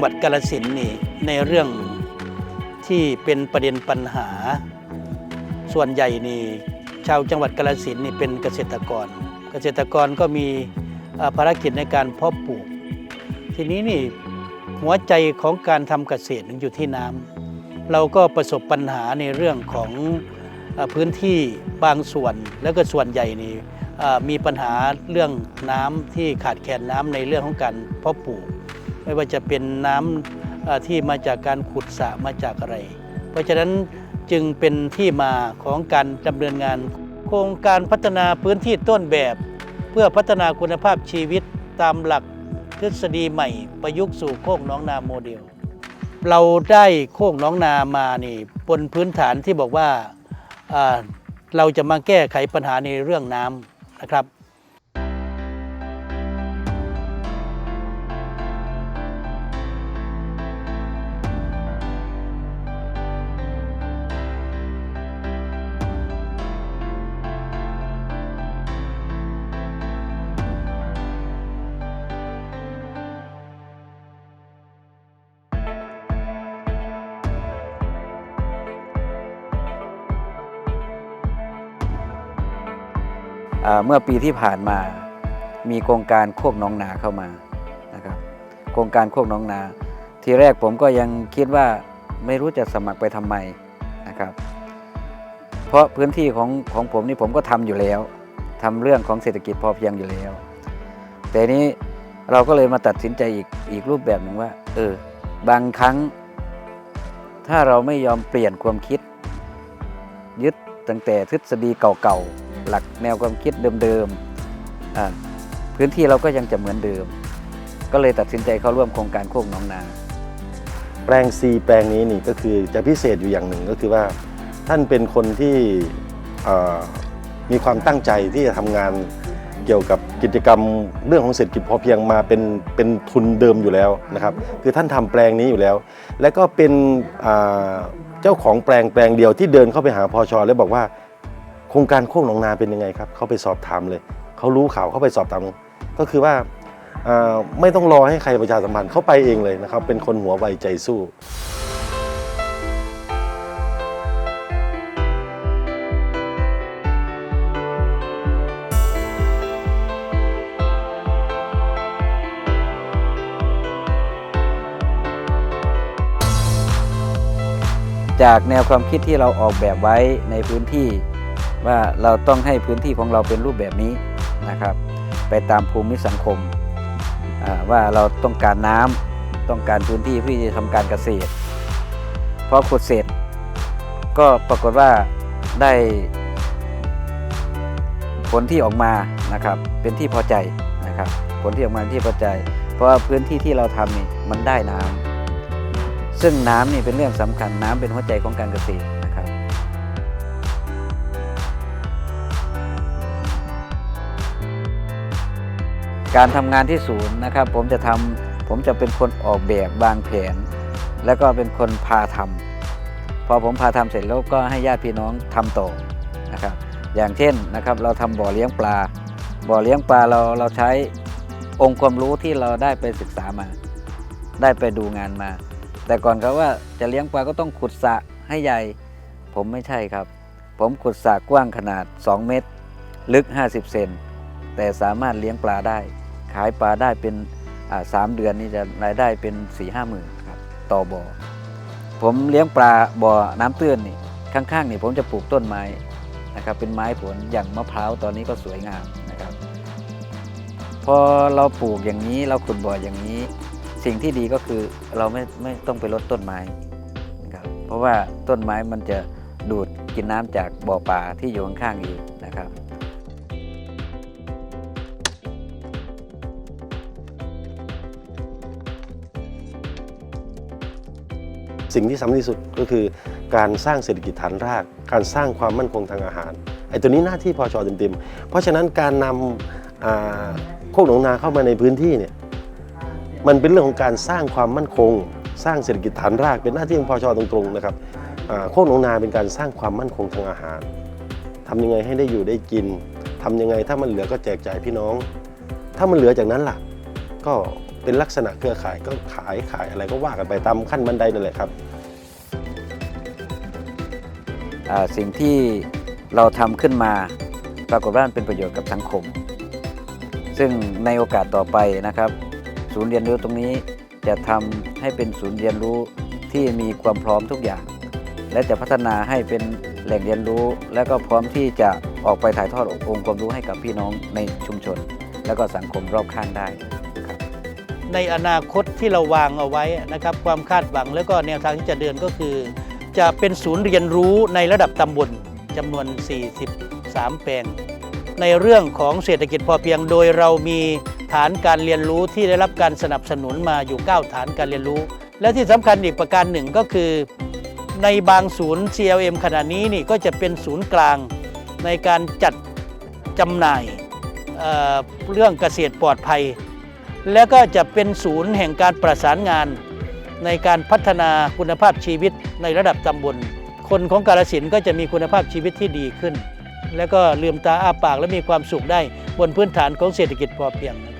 หวัดกาฬสินนี่ในเรื่องที่เป็นประเด็นปัญหา ส่วนใหญ่นี่ชาวจังหวัดกาฬสินนี่เป็นเกษตรกร เกษตรกรก็มีภารกิจในการเพาะปลูก ทีนี้นี่หัวใจของการทำเกษตรอยู่ที่น้ำเราก็ประสบปัญหาในเรื่องของพื้นที่บางส่วน แล้วก็ส่วนใหญ่นี่มีปัญหาเรื่องน้ำที่ขาดแคลนน้ำในเรื่องของการเพาะปลูก ไม่ว่าจะเป็นน้ำที่มาจากการขุดสระมาจากอะไร เพราะฉะนั้นจึงเป็นที่มาของการดำเนินงาน โครงการพัฒนาพื้นที่ต้นแบบ เพื่อพัฒนาคุณภาพชีวิตตามหลักทฤษฎีใหม่ประยุกต์สู่โคกหน้องนาโมเดล เราได้โคกหน้องนามานี่บนพื้นฐานที่บอกว่าเราจะมาแก้ไขปัญหาในเรื่องน้ำนะครับ เมื่อปีที่ผ่านมามีโครงการโคกน้องนาเข้ามานะครับโครงการโคกน้องนา ทีแรกผมก็ยังคิดว่าไม่รู้จะสมัครไปทำไมนะครับเพราะพื้นที่ของของผมนี่ผมก็ทำอยู่แล้วทำเรื่องของเศรษฐกิจพอเพียงอยู่แล้ว แต่นี้เราก็เลยมาตัดสินใจอีกอีกรูปแบบหนึ่งว่าเออบางครั้ง ถ้าเราไม่ยอมเปลี่ยนความคิด ยึดตั้งแต่ทฤษฎีเก่าๆ หลักแนวความคิดเดิมๆพื้นที่เราก็ยังจะเหมือนเดิม ก็เลยตัดสินใจเข้าร่วมโครงการโคกหน้องนา แปลงซีแปลงนี้นี่ก็คือจะพิเศษอยู่อย่างหนึ่งก็คือว่า ท่านเป็นคนที่มีความตั้งใจที่จะทำงานเกี่ยวกับกิจกรรมเรื่องของเศรษฐกิจพอเพียงมาเป็นเป็นทุนเดิมอยู่แล้วนะครับ คือท่านทำแปลงนี้อยู่แล้ว และก็เป็นเจ้าของแปลงแปลงเดียวที่เดินเข้าไปหาพอชแล้วบอกว่า โครงการโคกหนองนาเป็นยังไงครับเขาไปสอบถามเลยเขารู้ข่าวเขาไปสอบถามก็คือว่าอ่าไม่ต้องรอให้ใครประชาสัมพันธ์เขาไปเองเลยนะครับ เป็นคนหัวไวใจสู้จากแนวความคิดที่เราออกแบบไว้ในพื้นที่ ว่าเราต้องให้พื้นที่ของเราเป็นรูปแบบนี้นะครับ ไปตามภูมิสังคม ว่าเราต้องการน้ำต้องการพื้นที่เพื่อจะทำการเกษตรพอขุดเสร็จ ก็ปรากฏว่าได้ผลที่ออกมานะครับ เป็นที่พอใจนะครับ ผลที่ออกมาที่พอใจ เพราะว่าพื้นที่ที่เราทำนี่มันได้น้ำซึ่งน้ำนี่เป็นเรื่องสำคัญน้ำเป็นหัวใจของการเกษตร การทำงานที่ศูนย์นะครับ ผมจะทำผมจะเป็นคนออกแบบวางแผน แล้วก็เป็นคนพาทำพอผมพาทำเสร็จแล้วก็ให้ญาติพี่น้องทำต่อนะครับ อย่างเช่นนะครับเราทำบ่อเลี้ยงปลา บ่อเลี้ยงปลาเราเราใช้องค์ความรู้ที่เราได้ไปศึกษามา ได้ไปดูงานมา แต่ก่อนเขาว่าจะเลี้ยงปลาก็ต้องขุดสระให้ใหญ่ ผมไม่ใช่ครับ ผมขุดสระกว้างขนาด 2 เมตร ลึก 50 เซนแต่สามารถเลี้ยงปลาได้ ขายปลาได้เป็นสามเดือนนี่จะรายได้เป็น4ี่ห้าหมื่นครับต่อบ่อผมเลี้ยงปลาบ่อน้ำตื้นนี่ข้างๆนี่ผมจะปลูกต้นไม้นะครับเป็นไม้ผลอย่างมะพร้าวตอนนี้ก็สวยงามนะครับ พอเราปลูกอย่างนี้เราขุดบ่ออย่างนี้ สิ่งที่ดีก็คือเราไม่ไม่ต้องไปลดต้นไม้นะครับเพราะว่าต้นไม้มันจะดูดกินน้ำจากบ่อป่าที่อยู่ข้างๆเอง สิ่งที่สำคัญที่สุดก็คือการสร้างเศรษฐกิจฐานราก การสร้างความมั่นคงทางอาหารไอ้ตัวนี้หน้าที่พอชอเต็มๆ เพราะฉะนั้นการนำโคกหนองนาเข้ามาในพื้นที่เนี่ยมันเป็นเรื่องของการสร้างความมั่นคง สร้างเศรษฐกิจฐานราก เป็นหน้าที่ของพอชอตรงๆนะครับโคกหนองนาเป็นการสร้างความมั่นคงทางอาหารทำยังไงให้ได้อยู่ได้กินทำยังไงถ้ามันเหลือก็แจกจ่ายพี่น้อง ถ้ามันเหลือจากนั้นล่ะ ก็ เป็นลักษณะเครือข่ายก็ขายขายอะไรก็ว่ากันไปตามขั้นบันไดนั่นแหละครับ อ่าสิ่งที่เราทำขึ้นมาปรากฏว่ามันเป็นประโยชน์กับสังคม ซึ่งในโอกาสต่อไปนะครับ ศูนย์เรียนรู้ตรงนี้จะทำให้เป็นศูนย์เรียนรู้ที่มีความพร้อมทุกอย่าง และจะพัฒนาให้เป็นแหล่งเรียนรู้ และก็พร้อมที่จะออกไปถ่ายทอดองค์ความรู้ให้กับพี่น้องในชุมชน และก็สังคมรอบข้างได้ ในอนาคตที่เราวางเอาไว้นะครับความคาดหวังแล้วก็แนวทางที่จะเดินก็คือ จะเป็นศูนย์เรียนรู้ในระดับตำบลจำนวน 43 แปลง ในเรื่องของเศรษฐกิจพอเพียงโดยเรามีฐานการเรียนรู้ที่ได้รับการสนับสนุนมาอยู่ 9 ฐานการเรียนรู้ และที่สำคัญอีกประการหนึ่งก็คือ ในบางศูนย์ CLM ขณะนี้นี่ก็จะเป็นศูนย์กลางในการจัดจำหน่ายเเรื่องเกษตรปลอดภัย และก็จะเป็นศูนย์แห่งการประสานงาน ในการพัฒนาคุณภาพชีวิตในระดับตำบล คนของกาลสินก็จะมีคุณภาพชีวิตที่ดีขึ้น และก็ลืมตาอ้าปากและมีความสุขได้บนพื้นฐานของเศรษฐกิจพอเพียงนะครับ